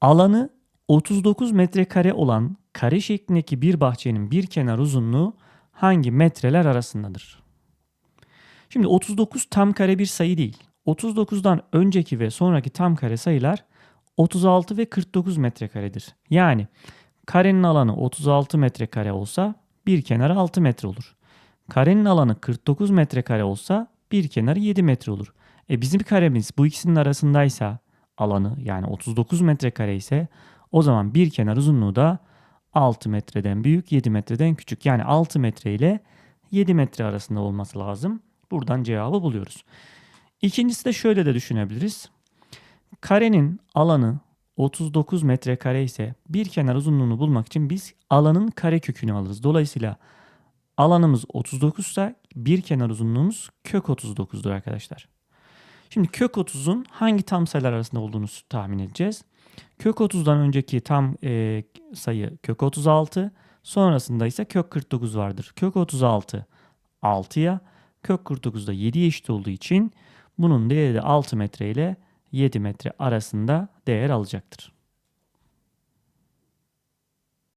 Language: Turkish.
Alanı 39 metrekare olan kare şeklindeki bir bahçenin bir kenar uzunluğu hangi metreler arasındadır? Şimdi 39 tam kare bir sayı değil. 39'dan önceki ve sonraki tam kare sayılar 36 ve 49 metrekaredir. Yani karenin alanı 36 metrekare olsa bir kenarı 6 metre olur. Karenin alanı 49 metrekare olsa bir kenarı 7 metre olur. E bizim karemiz bu ikisinin arasındaysa alanı yani 39 metrekare ise o zaman bir kenar uzunluğu da 6 metreden büyük 7 metreden küçük. Yani 6 metre ile 7 metre arasında olması lazım. Buradan cevabı buluyoruz. İkincisi de şöyle de düşünebiliriz. Karenin alanı 39 metrekare ise bir kenar uzunluğunu bulmak için biz alanın kare kökünü alırız. Dolayısıyla alanımız 39 ise bir kenar uzunluğumuz kök 39'dur arkadaşlar. Şimdi kök 30'un hangi tam sayılar arasında olduğunu tahmin edeceğiz. Kök 30'dan önceki tam e, sayı kök 36, sonrasında ise kök 49 vardır. Kök 36 6'ya, kök 49 da 7'ye eşit olduğu için bunun değeri de 6 metre ile 7 metre arasında değer alacaktır.